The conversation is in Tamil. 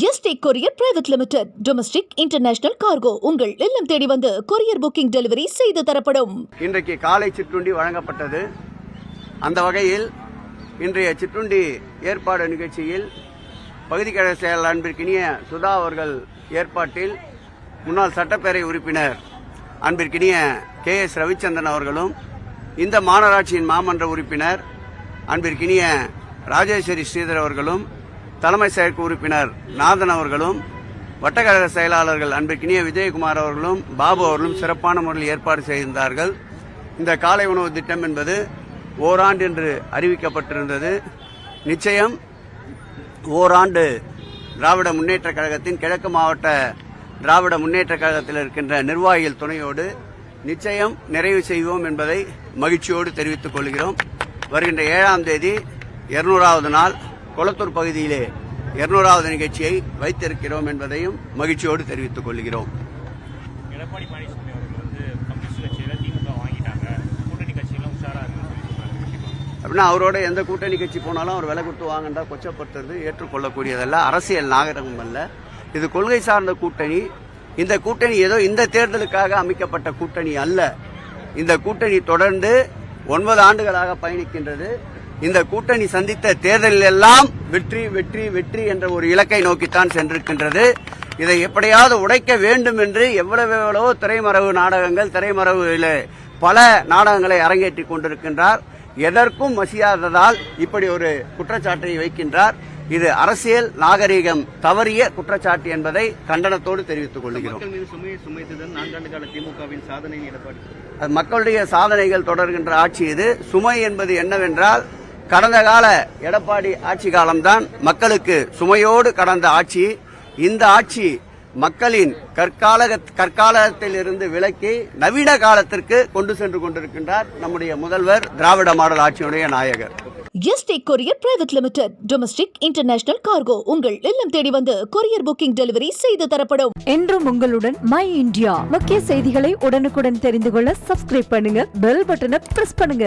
ST courier private limited domestic international cargo உங்கள் இல்லம் தேடி வந்து கொரியர் புக்கிங் டெலிவரி செய்து தரப்படும். இன்றைக்கு காலை சிற்றுண்டி வழங்கப்பட்டது. அந்த வகையில் இன்றைய சிற்றுண்டி ஏற்பாடு நிகழ்ச்சியில் பகுதிக்கழக செயலர் செயலாளர் அன்பிற்கினிய சுதா அவர்கள் ஏற்பாட்டில் முன்னாள் சட்டப்பேரவை உறுப்பினர் அன்பிற்கினிய கே எஸ் ரவிச்சந்திரன் அவர்களும் இந்த மாநகராட்சியின் மாமன்ற உறுப்பினர் அன்பிற்கினிய ராஜேஸ்வரி ஸ்ரீதர் அவர்களும் தலைமை செயற்கு உறுப்பினர் நாதன் அவர்களும் வட்டக்கழக செயலாளர்கள் அன்பிற்கினிய விஜயகுமார் அவர்களும் பாபு அவர்களும் சிறப்பான முறையில் ஏற்பாடு செய்திருந்தார்கள். இந்த காலை உணவு திட்டம் என்பது ஓராண்டு என்று அறிவிக்கப்பட்டிருந்தது. நிச்சயம் ஓராண்டு திராவிட முன்னேற்ற கழகத்தின் கிழக்கு மாவட்ட திராவிட முன்னேற்ற கழகத்தில் இருக்கின்ற நிர்வாகிகள் துணையோடு நிச்சயம் நிறைவு செய்வோம் என்பதை மகிழ்ச்சியோடு தெரிவித்துக் கொள்கிறோம். வருகின்ற ஏழாம் தேதி இருநூறாவது நாள் கொளத்தூர் பகுதியிலே இருநூறாவது நிகழ்ச்சியை வைத்திருக்கிறோம் என்பதையும் மகிழ்ச்சியோடு தெரிவித்துக் கொள்கிறோம். எடப்பாடி பழனிசாமி அவர்கள் வந்து கம்யூனிஸ்ட் கட்சியில திமுக வாங்கிட்டாங்க. கூட்டணி கட்சியெல்லாம் உஷாரா அப்படின்னா அவரோட எந்த கூட்டணி கட்சி போனாலும் அவர் விலை கொடுத்து வாங்கண்டா கொச்சப்படுத்துறது ஏற்றுக்கொள்ளக்கூடியதல்ல. அரசியல் நாகரிகம் அல்ல. இது கொள்கை சார்ந்த கூட்டணி. இந்த கூட்டணி ஏதோ இந்த தேர்தலுக்காக அமைக்கப்பட்ட கூட்டணி அல்ல. இந்த கூட்டணி தொடர்ந்து ஒன்பது ஆண்டுகளாக பயணிக்கின்றது. இந்த கூட்டணி சந்தித்த தேர்தலில் எல்லாம் வெற்றி வெற்றி வெற்றி என்ற ஒரு இலக்கை நோக்கித்தான் சென்றிருக்கின்றது. இதை எப்படியாவது உடைக்க வேண்டும் என்று எவ்வளவு எவ்வளவோ திரைமறைவு நாடகங்கள் திரைமறைவில் பல நாடகங்களை அரங்கேற்றிக் கொண்டிருக்கின்றார். எதற்கும் மசியாததால் இப்படி ஒரு குற்றச்சாட்டை வைக்கின்றார். இது அரசியல் நாகரிகம் தவறிய குற்றச்சாட்டு என்பதை கண்டனத்தோடு தெரிவித்துக் கொள்கிறோம். மக்களுடைய சாதனைகள் தொடர்கின்ற ஆட்சி இது. சுமை என்பது என்னவென்றால் கடந்த கால எடப்பாடி ஆட்சி காலம்தான் மக்களுக்கு சுமையோடு கடந்த ஆட்சி. இந்த ஆட்சி மக்களின் கற்கால கற்காலத்தில் இருந்து விலக்கி நவீன காலத்திற்கு கொண்டு சென்று கொண்டிருக்கின்றார் நம்முடைய முதல்வர் திராவிட மாடல் ஆட்சியுடைய நாயகர். ST courier private limited domestic international cargo. உங்கள் இல்லம் தேடி வந்து கொரியர் புக்கிங் டெலிவரி செய்து தரப்படும். என்றும் உங்களுடன் மை இந்தியா. முக்கிய செய்திகளை உடனுக்குடன் தெரிந்து கொள்ள சப்ஸ்கிரைப் பண்ணுங்க பெல் பட்டனை பிரஸ் பண்ணுங்க.